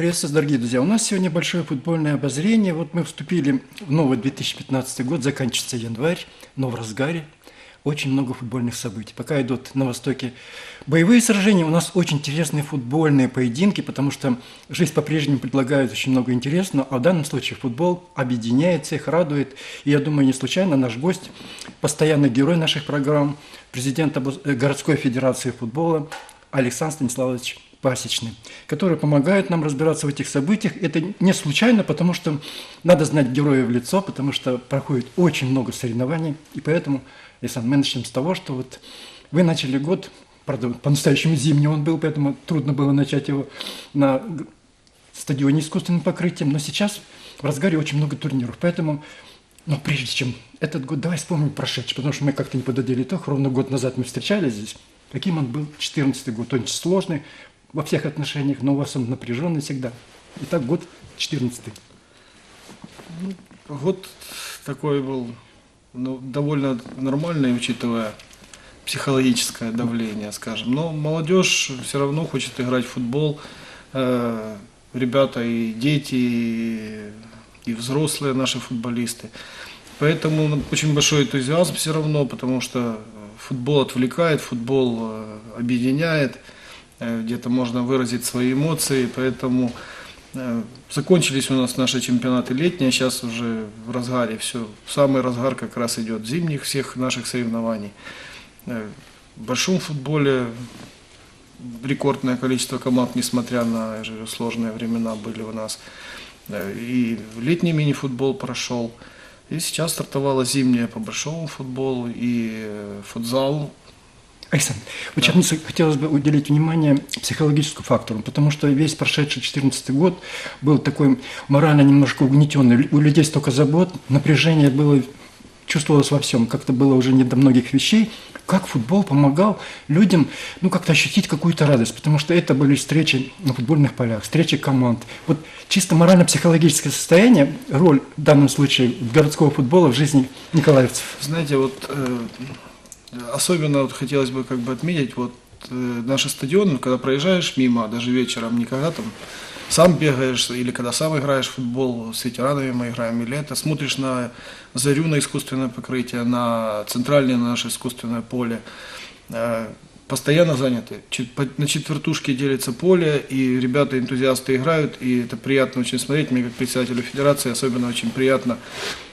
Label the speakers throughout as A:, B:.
A: Приветствую, дорогие друзья. У нас сегодня большое футбольное обозрение. Вот мы вступили в новый 2015 год, заканчивается январь, но в разгаре очень много футбольных событий. Пока идут на Востоке боевые сражения, у нас очень интересные футбольные поединки, потому что жизнь по-прежнему предлагает очень много интересного, а в данном случае футбол объединяет всех, радует. И я думаю, не случайно наш гость, постоянный герой наших программ, президент э, городской федерации футбола Александр Станиславович Пасечный, который помогает нам разбираться в этих событиях. Это не случайно, потому что надо знать героя в лицо, потому что проходит очень много соревнований, и поэтому Александр, мы начнем с того, что вот вы начали год, правда, по-настоящему зимний он был, поэтому трудно было начать его на стадионе искусственным покрытием, но сейчас в разгаре очень много турниров, поэтому но прежде чем этот год, давай вспомним прошедший, потому что мы как-то не пододели итог. Ровно год назад мы встречались здесь. Каким он был? 14 год. Он сложный во всех отношениях, но у вас он напряженный всегда. Итак, год 14
B: ну, Год такой был ну, довольно нормальный, учитывая психологическое давление, скажем. Но молодежь все равно хочет играть в футбол. Э, ребята и дети, и, и взрослые наши футболисты. Поэтому очень большой энтузиазм все равно, потому что футбол отвлекает, футбол э, объединяет, где-то можно выразить свои эмоции, поэтому Э, закончились у нас наши чемпионаты летние, сейчас уже в разгаре все. Самый разгар как раз идет зимних всех наших соревнований. Э, в большом футболе рекордное количество команд, несмотря на сложные времена были у нас. Э, и летний мини-футбол прошел. И сейчас стартовала зимняя по большому футболу и футзал
A: Александр, вот да. сейчас хотелось бы уделить внимание психологическому фактору, потому что весь прошедший 2014 год был такой морально немножко угнетенный. У людей столько забот, напряжение было, чувствовалось во всем, как-то было уже не до многих вещей. Как футбол помогал людям, ну, как-то ощутить какую-то радость, потому что это были встречи на футбольных полях, встречи команд. Вот чисто морально-психологическое состояние, роль в данном случае городского футбола в жизни николаевцев.
B: Знаете, вот э, Особенно вот хотелось бы как бы отметить вот э, наши стадионы, когда проезжаешь мимо, даже вечером, никогда там сам бегаешь или когда сам играешь в футбол, с ветеранами мы играем, или это смотришь на зарю на искусственное покрытие, на центральное наше искусственное поле, э, постоянно заняты. На четвертушке делится поле, и ребята, энтузиасты играют, и это приятно очень смотреть. Мне как председателю федерации особенно очень приятно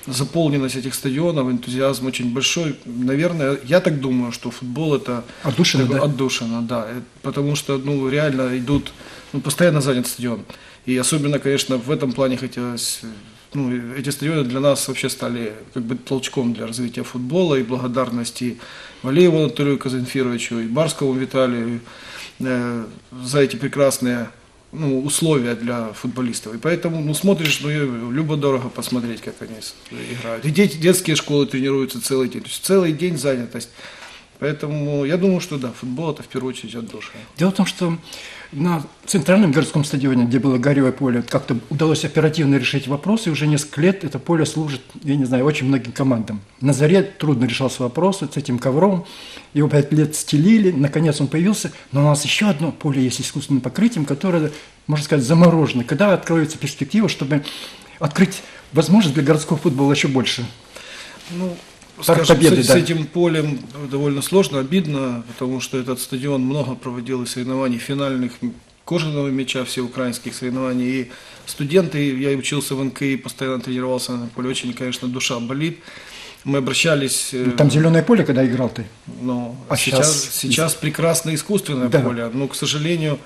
B: заполненность этих стадионов, энтузиазм очень большой. Наверное, я так думаю, что футбол это
A: отдушина, да?
B: отдушина, да, э, потому что ну реально идут, ну постоянно занят стадион. И особенно, конечно, в этом плане хотелось ну, эти стадионы для нас вообще стали как бы толчком для развития футбола и благодарности Валееву Анатолию Казанфировичу и Барскому Виталию э, за эти прекрасные ну, условия для футболистов. И поэтому, ну, смотришь, ну, любо-дорого посмотреть, как они играют. И дети, детские школы тренируются целый день. То есть целый день занятость. Поэтому я думаю, что да, футбол это в первую очередь отдушина.
A: Дело в том, что на центральном городском стадионе, где было горевое поле, как-то удалось оперативно решить вопрос, и уже несколько лет это поле служит, я не знаю, очень многим командам. На заре трудно решался вопрос с этим ковром, его пять лет стелили, наконец он появился, но у нас еще одно поле есть искусственным покрытием, которое, можно сказать, заморожено. Когда откроется перспектива, чтобы открыть возможность для городского футбола еще больше?
B: Ну, Скажем, победы, с, да. с этим полем довольно сложно, обидно, потому что этот стадион много проводил соревнований финальных кожаного мяча, все украинских соревнований. И студенты, я учился в НКИ, постоянно тренировался на поле, очень, конечно, душа болит. Мы обращались...
A: Э, там зеленое поле, когда играл ты?
B: Ну, а сейчас, сейчас, сейчас прекрасное искусственное да. поле, но, к сожалению,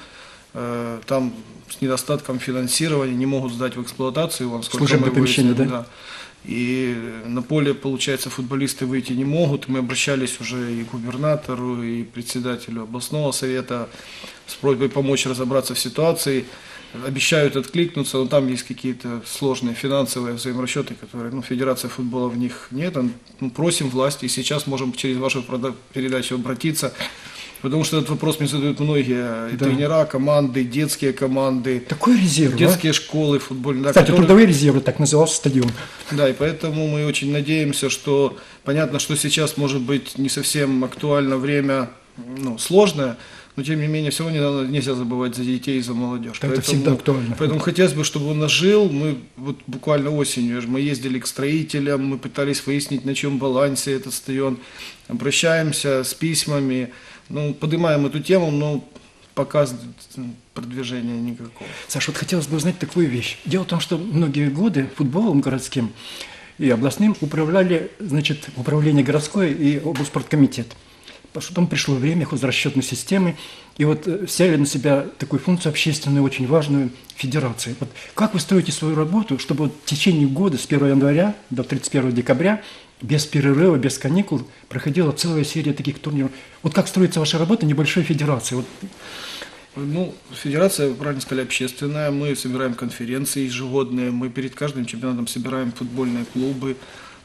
B: э, там с недостатком финансирования не могут сдать в эксплуатацию.
A: Служебное помещение, да? да.
B: И на поле, получается, футболисты выйти не могут. Мы обращались уже и к губернатору, и председателю областного совета с просьбой помочь разобраться в ситуации. Обещают откликнуться, но там есть какие-то сложные финансовые взаиморасчеты, которые, ну, Федерация футбола в них нет. Ну, просим власти, и сейчас можем через вашу передачу обратиться Потому что этот вопрос мне задают многие да. тренера, команды, детские команды.
A: Такой резерв,
B: Детские а? школы футбольные.
A: Кстати, которые... трудовые резервы, так назывался стадион.
B: Да, и поэтому мы очень надеемся, что понятно, что сейчас может быть не совсем актуально время, ну, сложное, но тем не менее все равно не надо, нельзя забывать за детей и за молодежь.
A: Это поэтому, всегда актуально.
B: Поэтому хотелось бы, чтобы он нажил. Мы вот буквально осенью мы ездили к строителям, мы пытались выяснить, на чем балансе этот стадион. Обращаемся с письмами, ну, поднимаем эту тему, но пока продвижения никакого.
A: Саша, вот хотелось бы узнать такую вещь. Дело в том, что многие годы футболом городским и областным управляли, значит, управление городское и облспорткомитет. Потом пришло время хозрасчетной системы, и вот э, взяли на себя такую функцию общественную, очень важную, федерации. Вот как вы строите свою работу, чтобы вот в течение года, с 1 января до 31 декабря, без перерыва, без каникул, проходила целая серия таких турниров. Вот как строится ваша работа небольшой федерации? Вот.
B: Ну, федерация, правильно сказали, общественная. Мы собираем конференции ежегодные, мы перед каждым чемпионатом собираем футбольные клубы,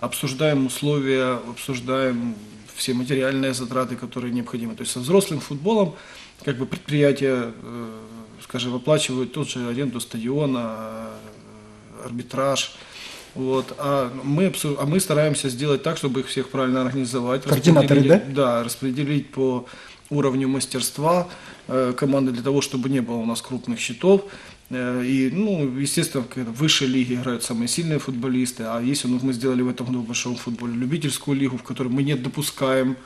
B: обсуждаем условия, обсуждаем все материальные затраты, которые необходимы. То есть со взрослым футболом как бы предприятия, э, скажем, оплачивают тот же аренду стадиона, э, арбитраж, вот, а мы, а мы стараемся сделать так, чтобы их всех правильно организовать.
A: Координаторы, да?
B: Да, распределить по уровню мастерства э, команды для того, чтобы не было у нас крупных счетов. Э, и, ну, естественно, в высшей лиге играют самые сильные футболисты, а если ну, мы сделали в этом году в большом футболе любительскую лигу, в которой мы не допускаем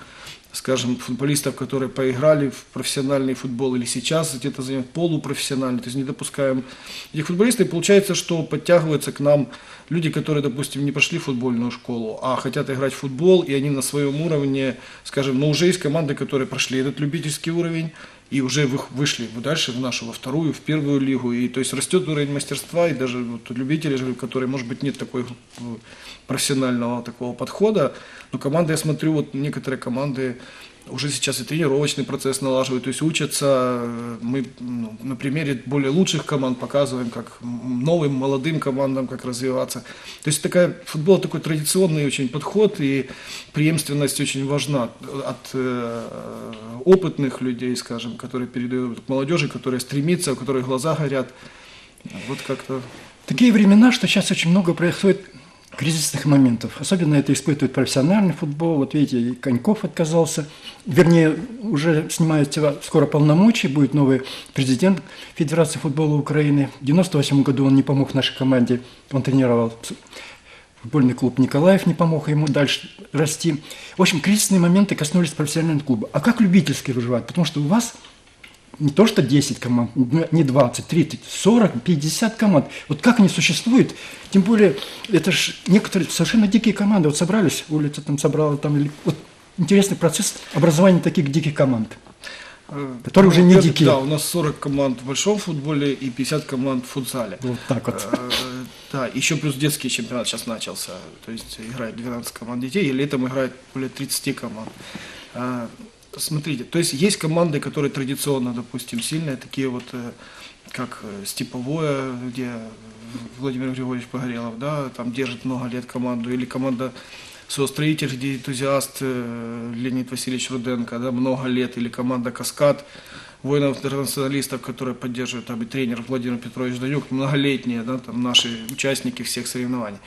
B: скажем, футболистов, которые поиграли в профессиональный футбол или сейчас где-то занимают полупрофессиональный, то есть не допускаем этих футболистов. И получается, что подтягиваются к нам люди, которые, допустим, не прошли футбольную школу, а хотят играть в футбол, и они на своем уровне, скажем, но уже есть команды, которые прошли этот любительский уровень, и уже вышли дальше в нашу, во вторую, в первую лигу. И то есть растет уровень мастерства, и даже вот любители, которые, может быть, нет такой э, профессионального такого подхода, но команды, я смотрю, вот некоторые команды уже сейчас и тренировочный процесс налаживают, то есть учатся. Мы ну, на примере более лучших команд показываем, как новым молодым командам, как развиваться. То есть такая, футбол такой традиционный очень подход, и преемственность очень важна от э, опытных людей, скажем, которые передают к молодежи, которые стремится, у которых глаза горят. Вот как-то...
A: Такие времена, что сейчас очень много происходит кризисных моментов. Особенно это испытывает профессиональный футбол. Вот видите, Коньков отказался. Вернее, уже снимается скоро полномочия, будет новый президент Федерации футбола Украины. В 98 году он не помог нашей команде, он тренировал футбольный клуб Николаев, не помог ему дальше расти. В общем, кризисные моменты коснулись профессионального клуба. А как любительский выживать? Потому что у вас – не то что 10 команд, не 20, 30, 40, 50 команд. Вот как они существуют? Тем более, это же некоторые совершенно дикие команды. Вот собрались, улица там собрала, там, вот интересный процесс образования таких диких команд. Э, которые ну, уже не дикие.
B: Да, у нас 40 команд в большом футболе и 50 команд в футзале.
A: Вот так вот. Э,
B: да, еще плюс детский чемпионат сейчас начался. То есть играет 12 команд детей, и летом играет более 30 команд. Смотрите, то есть есть команды, которые традиционно, допустим, сильные, такие вот, э, как э, Степовое, где Владимир Григорьевич Погорелов, да, там держит много лет команду, или команда Соостроитель, где энтузиаст э, Леонид Васильевич Руденко, да, много лет, или команда Каскад, воинов-интернационалистов, которые поддерживают, там и тренер Владимир Петрович Данюк, многолетние, да, там наши участники всех соревнований.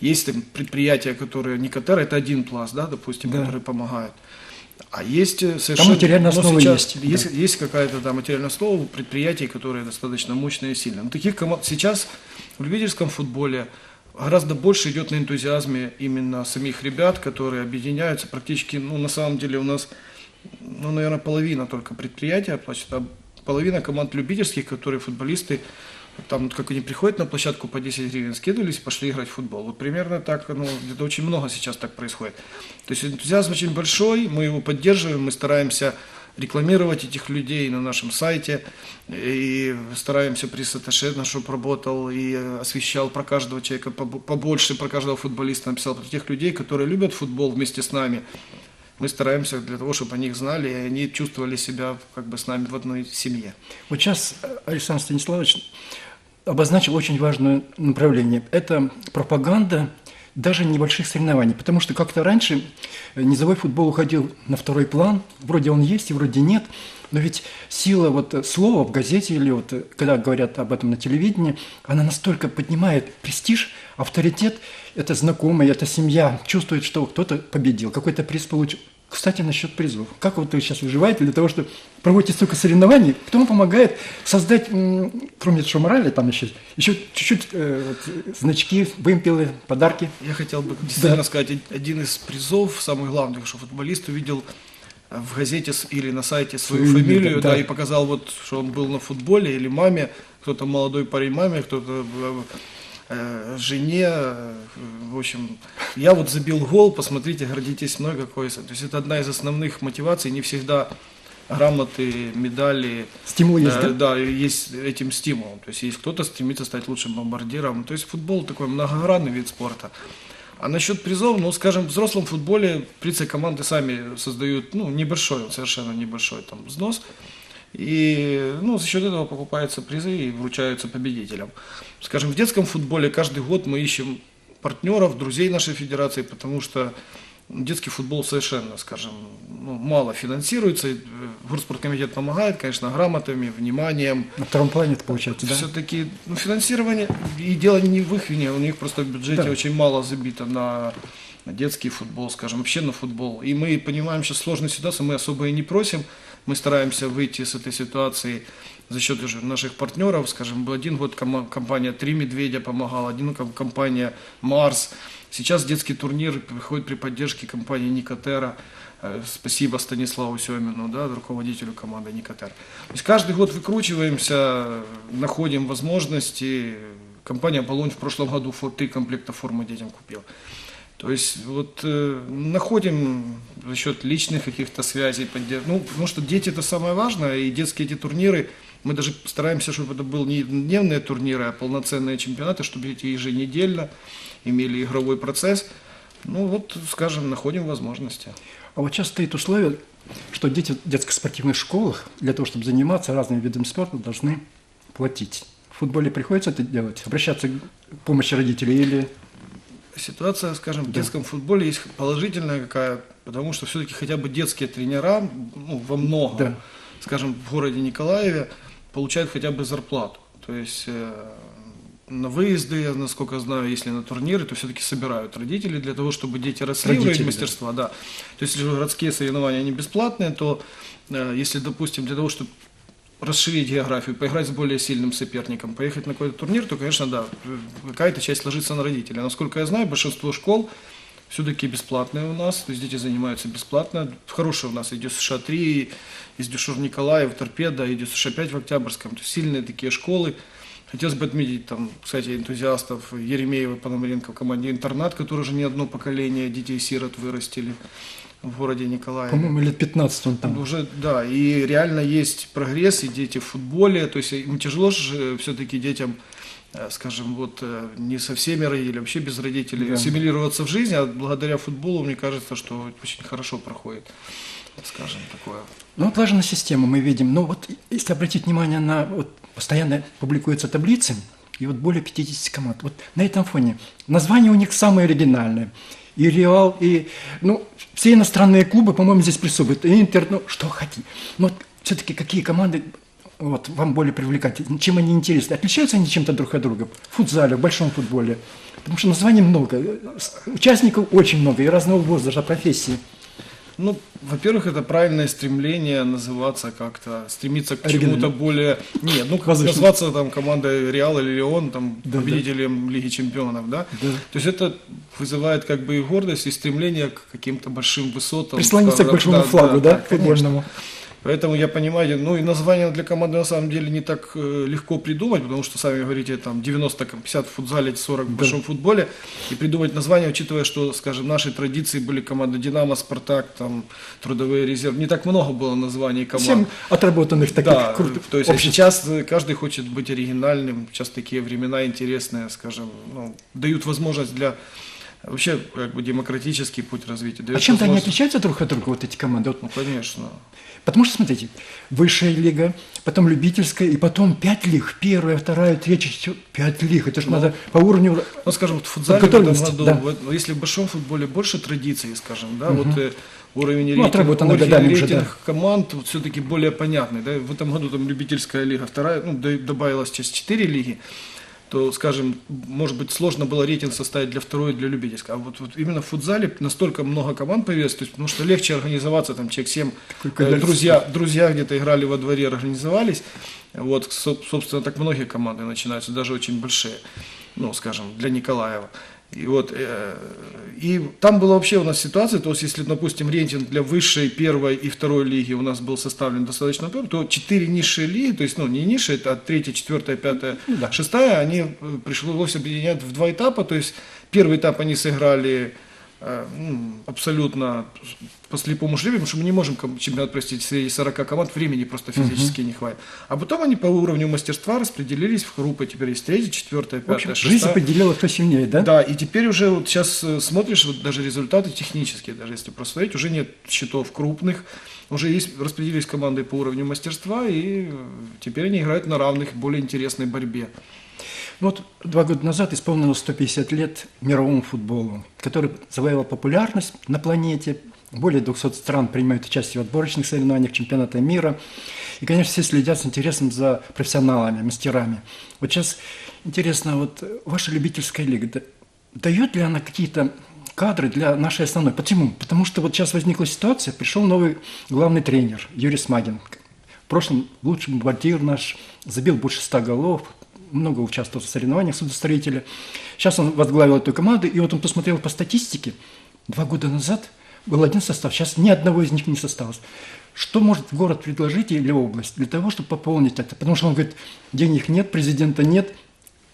B: Есть там предприятия, которые, Никотер, это один пласт, да, допустим, да. которые помогают. А есть э, совершенно...
A: Там материальная основа
B: сейчас
A: есть.
B: Есть, да. есть какая-то да, материальная основа предприятий, которые достаточно мощные и сильные. Но таких команд сейчас в любительском футболе гораздо больше идет на энтузиазме именно самих ребят, которые объединяются практически, ну, на самом деле у нас, ну, наверное, половина только предприятия платит, а половина команд любительских, которые футболисты там, как они приходят на площадку по 10 гривен, скидывались пошли играть в футбол. Вот примерно так, ну, где-то очень много сейчас так происходит. То есть энтузиазм очень большой, мы его поддерживаем, мы стараемся рекламировать этих людей на нашем сайте и стараемся пресс атташе наш работал и освещал про каждого человека побольше, про каждого футболиста написал про тех людей, которые любят футбол вместе с нами. Мы стараемся для того, чтобы о них знали, и они чувствовали себя как бы с нами в одной семье.
A: Вот сейчас Александр Станиславович обозначил очень важное направление. Это пропаганда даже небольших соревнований. Потому что как-то раньше низовой футбол уходил на второй план. Вроде он есть и вроде нет. Но ведь сила вот слова в газете или вот когда говорят об этом на телевидении, она настолько поднимает престиж, авторитет, это знакомые, это семья, чувствует, что кто-то победил, какой-то приз получил. Кстати, насчет призов. Как вот вы сейчас выживаете для того, чтобы проводите столько соревнований? Кто вам помогает создать, кроме шаморали, там еще, еще чуть-чуть э, вот, значки, вымпелы, подарки?
B: Я хотел бы действительно сказать, од- один из призов, самый главный, что футболист увидел э, в газете или на сайте свою
A: Свою
B: фамилию,
A: да.
B: да, и показал вот, что он был на футболе или маме, кто-то молодой парень маме, кто-то э, жене, э, в общем, я вот забил гол, посмотрите, гордитесь мной какой. То есть это одна из основных мотиваций, не всегда грамоты, медали,
A: Стимул есть,
B: Э,
A: да?
B: да, есть этим стимулом. То есть есть кто-то стремится стать лучшим бомбардиром. То есть футбол такой многогранный вид спорта. А насчет призов, ну, скажем, в взрослом футболе, принципе, команды сами создают, ну, небольшой, совершенно небольшой там взнос. И, ну, за счет этого покупаются призы и вручаются победителям. Скажем, в детском футболе каждый год мы ищем партнеров, друзей нашей федерации, потому что детский футбол совершенно, скажем, ну, мало финансируется. Э, Горспорткомитет помогает, конечно, грамотами, вниманием.
A: На втором плане это получается, да?
B: Все-таки ну, финансирование, и дело не в их вине, у них просто в бюджете
A: Да.
B: очень мало забито на, на детский футбол, скажем, вообще на футбол. И мы понимаем сейчас сложную ситуацию, мы особо и не просим, мы стараемся выйти с этой ситуации за счет уже наших партнеров, скажем, был один год компания «Три медведя» помогала, один ком- компания «Марс». Сейчас детский турнир приходит при поддержке компании «Никотера». Э, Спасибо Станиславу Семину, да, руководителю команды «Никотер». То есть каждый год выкручиваемся, находим возможности. Компания «Болонь» в прошлом году три комплекта формы детям купила. То есть вот э, находим за счет личных каких-то связей, поддерж- ну, потому что дети это самое важное, и детские эти турниры, мы даже стараемся, чтобы это был не дневные турниры, а полноценные чемпионаты, чтобы эти еженедельно имели игровой процесс. Ну вот, скажем, находим возможности.
A: А вот сейчас стоит условие, что дети в детских спортивных школах для того, чтобы заниматься разными видами спорта, должны платить. В футболе приходится это делать? Обращаться к помощи родителей или...
B: Ситуация, скажем, в
A: Да.
B: детском футболе есть положительная какая, потому что все-таки хотя бы детские тренера, ну, во многом,
A: Да.
B: скажем, в городе Николаеве получают хотя бы зарплату. То есть э, на выезды, насколько знаю, если на турниры, то все-таки собирают родители для того, чтобы дети росли в
A: Родители, да.
B: мастерства. Да. То есть, если городские соревнования они бесплатные, то э, если, допустим, для того, чтобы расширить географию, поиграть с более сильным соперником, поехать на какой-то турнир, то, конечно, да, какая-то часть ложится на родителей. Насколько я знаю, большинство школ все-таки бесплатные у нас, то есть дети занимаются бесплатно. Хорошие у нас идет США-3, из Дюшур Николаев, Торпеда, идет США-5 в Октябрьском, то есть сильные такие школы. Хотелось бы отметить, там, кстати, энтузиастов Еремеева, Пономаренко в команде «Интернат», которые уже не одно поколение детей-сирот вырастили в городе Николаеве.
A: По-моему, лет 15 он там.
B: Уже, да, и реально есть прогресс, и дети в футболе, то есть им тяжело же все-таки детям, э, скажем, вот э, не со всеми родителями, вообще без родителей,
A: Да.
B: ассимилироваться в жизни, а благодаря футболу, мне кажется, что очень хорошо проходит, скажем, такое.
A: Ну, отлажена система, мы видим. Но вот если обратить внимание на... Вот постоянно публикуются таблицы, и вот более 50 команд. Вот на этом фоне название у них самое оригинальное. И Реал, и... Ну, все иностранные клубы, по-моему, здесь присутствуют. Интер, ну, что хотите. Но все-таки какие команды вот, вам более привлекательны? Чем они интересны? Отличаются они чем-то друг от друга? В футзале, в большом футболе? Потому что названий много, участников очень много, и разного возраста, профессии.
B: Ну, во-первых, это правильное стремление называться как-то, стремиться к чему-то более... Нет, ну,
A: Возвышенно.
B: назваться там командой Реал или Леон, там,
A: Да,
B: победителем Лиги Чемпионов, да?
A: Да.
B: То есть это вызывает как бы и гордость, и стремление к каким-то большим высотам.
A: Прислониться к
B: Да,
A: большому
B: да,
A: флагу, да,
B: конечно.
A: футбольному.
B: Поэтому я понимаю, ну и название для команды на самом деле не так э, легко придумать, потому что, сами говорите, там 90, 50 в футзале, 40 в большом футболе. И придумать название, учитывая, что, скажем, наши традиции были команды «Динамо», «Спартак», там, «Трудовые резервы». Не так много было названий команд.
A: Всем отработанных таких
B: Да,
A: крутых
B: то есть а сейчас э, каждый хочет быть оригинальным, сейчас такие времена интересные, скажем, ну, дают возможность для вообще как бы демократический путь развития.
A: А чем-то они отличаются друг от друга, вот эти команды? Вот,
B: Ну, конечно.
A: Потому что, смотрите, высшая лига, потом любительская, и потом пять лиг. Первая, вторая, третья, четвертая, пять лиг. Это же надо по уровню...
B: Ну, скажем, в футзале в этом году,
A: да.
B: вот, ну, если в большом футболе больше традиций, скажем, да, вот э, уровень
A: Ну,
B: рейтинга,
A: отработанный
B: уровень
A: годами уже,
B: рейтинг
A: да.
B: команд вот, все-таки более понятный. Да? В этом году там любительская лига, вторая, ну, добавилась сейчас четыре лиги. То, скажем, может быть, сложно было рейтинг составить для второй и для любительской. А вот, вот именно в футзале настолько много команд появилось, то есть, потому что легче организоваться, там, человек 7,
A: Такое
B: э, друзья, друзья где-то играли во дворе, организовались. Вот, соб- собственно, так многие команды начинаются, даже очень большие, ну, скажем, для Николаева. И вот, э, и там была вообще у нас ситуация, то есть если, допустим, рейтинг для высшей, первой и второй лиги у нас был составлен достаточно первым, то четыре низшие лиги, то есть, ну, не низшие, а третья, четвертая, пятая, шестая, они э, пришлось объединять в два этапа, то есть первый этап они сыграли ну, абсолютно по слепому жребию, потому что мы не можем чемпионат провести среди 40 команд, времени просто физически не хватит. А потом они по уровню мастерства распределились в группы, теперь есть третья, четвертая,
A: В
B: пятая,
A: общем,
B: шестая.
A: жизнь определила, кто сильнее, да?
B: Да, и теперь уже вот сейчас э, смотришь, вот даже результаты технические, даже если просмотреть, уже нет счетов крупных, уже есть, распределились команды по уровню мастерства, и э, теперь они играют на равных, более интересной борьбе.
A: Вот два года назад исполнилось 150 лет мировому футболу, который завоевал популярность на планете. Более 200 стран принимают участие в отборочных соревнованиях чемпионата мира. И, конечно, все следят с интересом за профессионалами, мастерами. Вот сейчас интересно, вот ваша любительская лига, да- дает ли она какие-то кадры для нашей основной? Почему? Потому что вот сейчас возникла ситуация, пришел новый главный тренер Юрий Смагин. В прошлом лучший бомбардир наш, забил больше 100 голов, много участвовал в соревнованиях судостроителя. Сейчас он возглавил эту команду, и вот он посмотрел по статистике. Два года назад был один состав, сейчас ни одного из них не осталось. Что может город предложить или область для того, чтобы пополнить это? Потому что он говорит, денег нет, президента нет.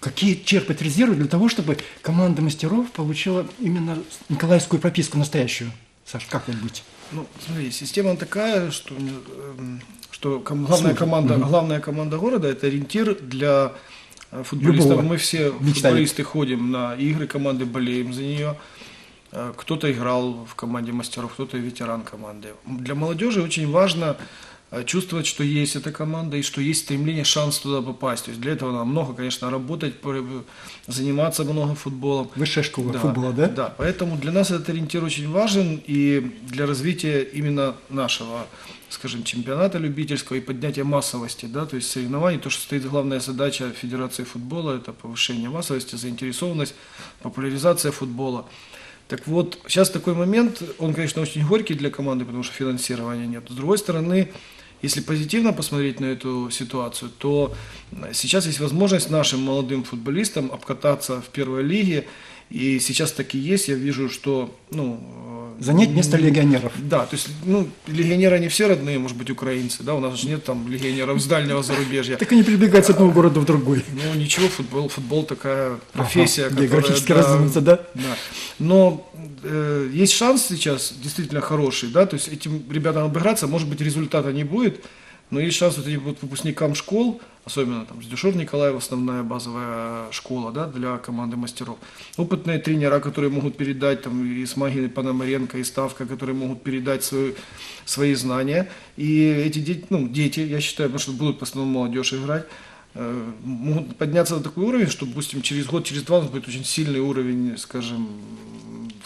A: Какие черпать резервы для того, чтобы команда мастеров получила именно николаевскую прописку настоящую? Саш, как вот быть?
B: Ну, смотри, система такая, что, эм, что ком- главная, команда, главная команда города – это ориентир для э, футболистов.
A: Любого
B: Мы все
A: мечтает.
B: футболисты ходим на игры команды, болеем за нее. Э, Кто-то играл в команде мастеров, кто-то ветеран команды. Для молодежи очень важно э, чувствовать, что есть эта команда и что есть стремление, шанс туда попасть. То есть для этого надо много, конечно, работать, заниматься много футболом.
A: Высшая школа футбола, да?
B: Да, поэтому для нас этот ориентир очень важен и для развития именно нашего, скажем, чемпионата любительского и поднятия массовости, да, то есть соревнований. То, что стоит главная задача Федерации футбола, это повышение массовости, заинтересованность, популяризация футбола. Так вот, сейчас такой момент, он, конечно, очень горький для команды, потому что финансирования нет. С другой стороны, если позитивно посмотреть на эту ситуацию, то сейчас есть возможность нашим молодым футболистам обкататься в первой лиге. И сейчас так и есть. Я вижу, что ну,
A: Занять место легионеров.
B: да, то есть, ну, легионеры они все родные, может быть, украинцы, да, у нас же нет там легионеров с дальнего зарубежья.
A: Так они перебегают с одного города в другой.
B: Ну, ничего, футбол, футбол такая профессия,
A: Ага,
B: которая,
A: географически разумеется, да?
B: Да. Но э, есть шанс сейчас действительно хороший, да, то есть этим ребятам обыграться, может быть, результата не будет, но есть шанс вот этим вот выпускникам школ, особенно там с Дюшор Николаев, основная базовая школа, да, для команды мастеров. Опытные тренера, которые могут передать там и Смагин, и Пономаренко, и Ставка, которые могут передать свою, свои знания. И эти дети, ну, дети, я считаю, потому что будут в основном молодежь играть, э, могут подняться на такой уровень, что, допустим, через год, через два у нас будет очень сильный уровень, скажем,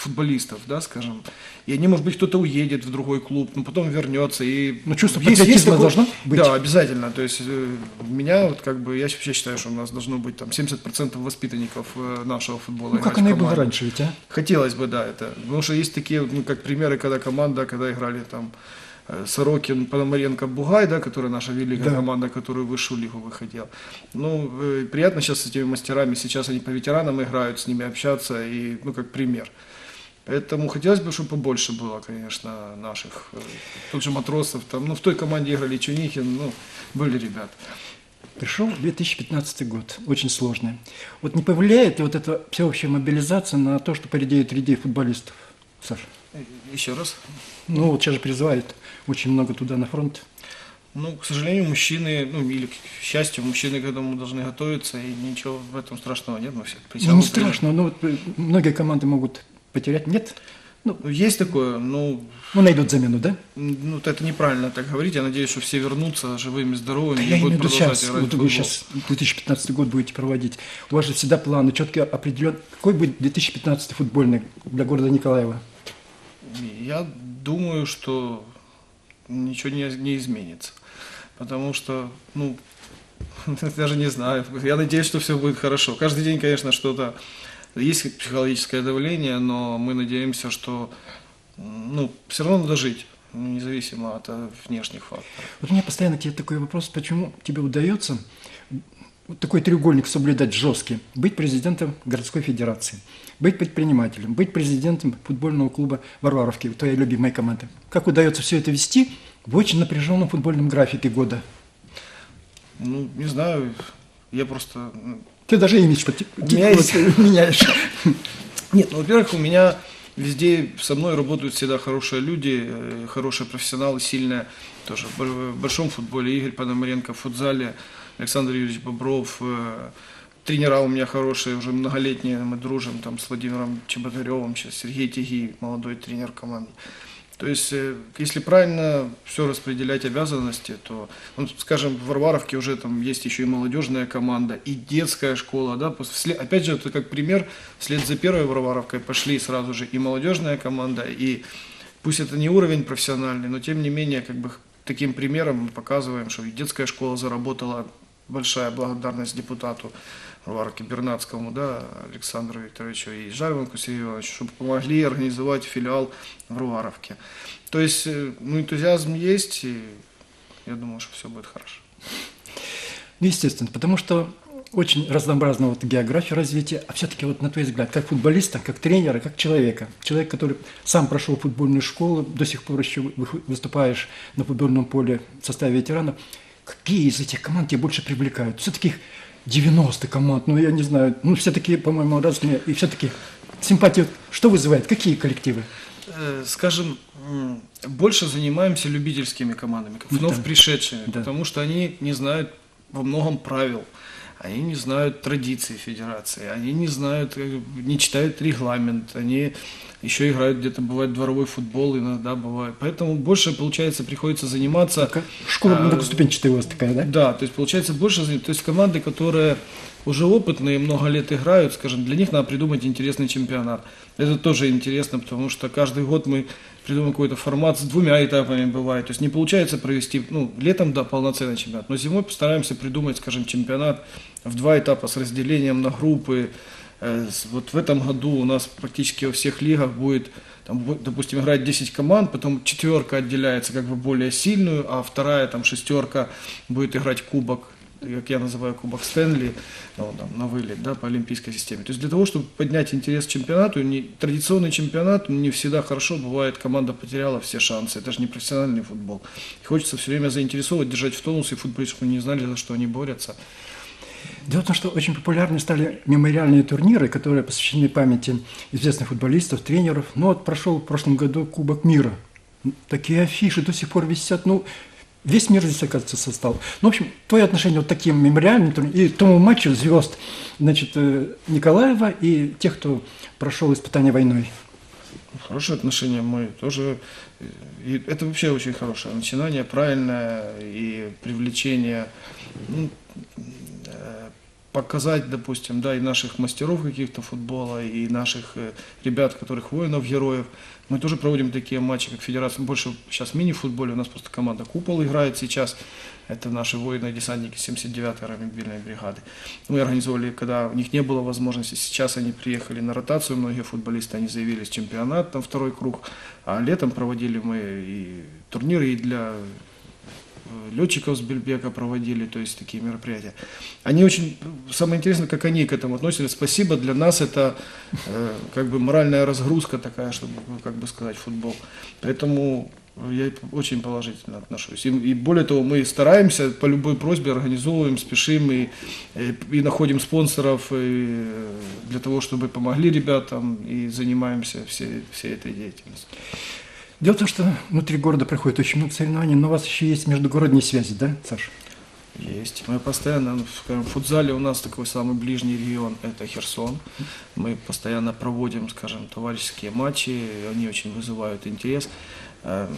B: футболистов, да, скажем. И они, может быть, кто-то уедет в другой клуб, но потом вернется. И
A: Ну, чувство патриотизма должно быть.
B: Да, обязательно. То есть э, у меня, вот как бы, я вообще считаю, что у нас должно быть там 70% воспитанников э, нашего футбола.
A: Ну, как оно и было раньше ведь, а?
B: Хотелось бы, да, это. Потому что есть такие, ну, как примеры, когда команда, когда играли там э, Сорокин, Пономаренко, Бугай, да, которая наша великая
A: Да.
B: команда, которая в высшую лигу выходила. Ну, приятно сейчас с этими мастерами, сейчас они по ветеранам играют, с ними общаться, и, ну, как пример. Поэтому хотелось бы, чтобы побольше было, конечно, наших. э, Тот же Матросов, там, ну, в той команде играли Чунихин, ну, были ребята.
A: Пришел 2015 год, очень сложный. Вот не повлияет ли вот эта всеобщая мобилизация на то, что поредеют ряды футболистов, Саша?
B: Э, Еще раз.
A: Ну, вот сейчас же призывают очень много туда на фронт.
B: Ну, к сожалению, мужчины, ну, или к счастью, мужчины к этому должны готовиться, и ничего в этом страшного нет, мы все
A: Ну,
B: присягу
A: не страшно, но вот э, многие команды могут потерять. Нет? Ну,
B: Есть такое, ну,
A: ну найдут замену, да?
B: ну, это неправильно так говорить. Я надеюсь, что все вернутся живыми, здоровыми
A: Да
B: и
A: я имею
B: будут
A: виду
B: продолжать
A: сейчас,
B: играть
A: вот вы сейчас 2015 год будете проводить. У вас же всегда планы четко определен. Какой будет 2015 футбольный для города Николаева?
B: Я думаю, что ничего не, не изменится. Потому что, ну, Даже не знаю. Я надеюсь, что все будет хорошо. Каждый день, конечно, что-то есть психологическое давление, но мы надеемся, что ну, все равно надо жить, независимо от э, внешних факторов.
A: Вот у меня постоянно тебе такой вопрос, почему тебе удается вот такой треугольник соблюдать жесткий, быть президентом городской федерации, быть предпринимателем, быть президентом футбольного клуба Варваровки, твоей любимой команды. Как удается все это вести в очень напряженном футбольном графике года?
B: Ну, не знаю, я просто...
A: Ты даже имидж
B: есть-
A: меняешь.
B: Нет, ну, во-первых, у меня везде со мной работают всегда хорошие люди, э, хорошие профессионалы, сильные. Тоже в большом футболе Игорь Пономаренко, в футзале Александр Юрьевич Бобров. э, Тренера у меня хорошие, уже многолетние, мы дружим там с Владимиром Чеботаревым, сейчас Сергей Тиги, молодой тренер команды. То есть, э, если правильно все распределять обязанности, то, ну, скажем, в Варваровке уже там есть еще и молодежная команда, и детская школа, да, пос- вслед- опять же, это как пример, вслед за первой Варваровкой пошли сразу же и молодежная команда, и пусть это не уровень профессиональный, но тем не менее, как бы таким примером мы показываем, что и детская школа заработала большая благодарность депутату Варварки Бернацкому, да, Александру Викторовичу и Жарвенку Сергею Ивановичу, чтобы помогли организовать филиал в Варваровке. То есть, э, ну, энтузиазм есть, и я думаю, что все будет хорошо.
A: Ну, естественно, потому что очень разнообразна вот география развития, а все-таки вот на твой взгляд, как футболиста, как тренера, как человека, человек, который сам прошел футбольную школу, до сих пор еще вы- выступаешь на футбольном поле в составе ветеранов, какие из этих команд тебя больше привлекают? Все-таки 90 команд, ну я не знаю, ну все такие, по-моему, разные, и все-таки симпатию что вызывает, какие коллективы?
B: Э, Скажем, больше занимаемся любительскими командами, вновь
A: Да.
B: пришедшими,
A: Да.
B: потому что они не знают во многом правил, они не знают традиций федерации, они не знают, не читают регламент, они еще играют где-то, бывает, дворовой футбол иногда бывает. Поэтому больше, получается, приходится заниматься...
A: Как Школа
B: А,
A: многоступенчатая у вас такая, да?
B: Да, то есть получается больше, то есть команды, которые уже опытные, много лет играют, скажем, для них надо придумать интересный чемпионат. Это тоже интересно, потому что каждый год мы придумаем какой-то формат с двумя этапами бывает. То есть не получается провести, ну, летом, да, полноценный чемпионат, но зимой постараемся придумать, скажем, чемпионат в два этапа с разделением на группы. Э, Вот в этом году у нас практически во всех лигах будет, там, допустим, играть 10 команд, потом четверка отделяется как бы более сильную, а вторая, там, шестерка будет играть кубок, как я называю, кубок Стэнли, ну, там, на вылет, да, по олимпийской системе. То есть для того, чтобы поднять интерес к чемпионату, не, традиционный чемпионат он не всегда хорошо, бывает, команда потеряла все шансы, это же не профессиональный футбол. И хочется все время заинтересовывать, держать в тонусе футболистов, не знали, за что они борются.
A: Дело в том, что очень популярны стали мемориальные турниры, которые посвящены памяти известных футболистов, тренеров. Ну вот прошел в прошлом году Кубок мира. Такие афиши до сих пор висят. Ну, весь мир здесь, оказывается, состал. Ну, в общем, твое отношение вот таким мемориальным и тому матчу звезд, значит, э, Николаева и тех, кто прошел испытание войной.
B: Хорошее отношение мы тоже. э, И это вообще очень хорошее начинание, правильное и привлечение, ну, показать, допустим, да, и наших мастеров каких-то футбола, и наших э, ребят, которых воинов, героев. Мы тоже проводим такие матчи, как Федерация, больше сейчас мини-футболе, у нас просто команда Купол играет сейчас, это наши воины-десантники 79-й аэромобильной бригады. Мы организовали, когда у них не было возможности, сейчас они приехали на ротацию, многие футболисты, они заявились в чемпионат, там второй круг, а летом проводили мы и турниры и для летчиков с Бельбека проводили, то есть такие мероприятия. Они очень, самое интересное, как они к этому относились. Спасибо, для нас это э, как бы моральная разгрузка такая, чтобы, ну, как бы сказать, футбол. Поэтому я очень положительно отношусь. И, и более того, мы стараемся по любой просьбе, организовываем, спешим и, и, и находим спонсоров и, э, для того, чтобы помогли ребятам и занимаемся всей, всей этой деятельностью.
A: Дело в том, что внутри города проходит очень много соревнований, но у вас еще есть междугородние связи, да, Саша?
B: Есть. Мы постоянно, ну, в футзале у нас такой самый ближний регион – это Херсон. Мы постоянно проводим, скажем, товарищеские матчи, они очень вызывают интерес. Эм,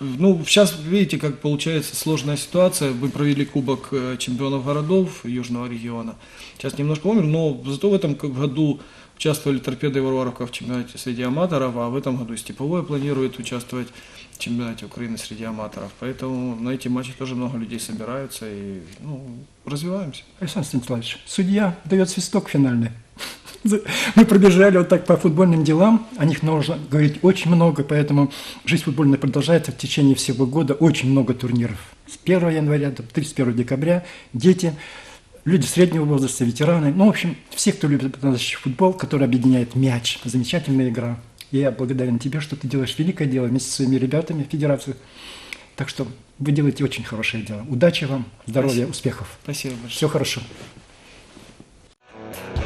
B: Ну, сейчас, видите, как получается сложная ситуация. Вы провели Кубок э, чемпионов городов Южного региона. Сейчас немножко умер, но зато в этом году участвовали торпеды и Варваровка в чемпионате среди аматоров, а в этом году Степовое планирует участвовать в чемпионате Украины среди аматоров. Поэтому на эти матчи тоже много людей собираются и ну, развиваемся.
A: Александр Станиславович, судья дает свисток финальный. Мы пробежали вот так по футбольным делам, о них нужно говорить очень много, поэтому жизнь футбольная продолжается в течение всего года, очень много турниров. С 1 января до 31 декабря дети, люди среднего возраста, ветераны, ну, в общем, все, кто любит настоящий футбол, который объединяет мяч. Замечательная игра. Я благодарен тебе, что ты делаешь великое дело вместе со своими ребятами в Федерации. Так что вы делаете очень хорошее дело. Удачи вам, здоровья,
B: Спасибо.
A: успехов.
B: Спасибо большое.
A: Все хорошо. thank you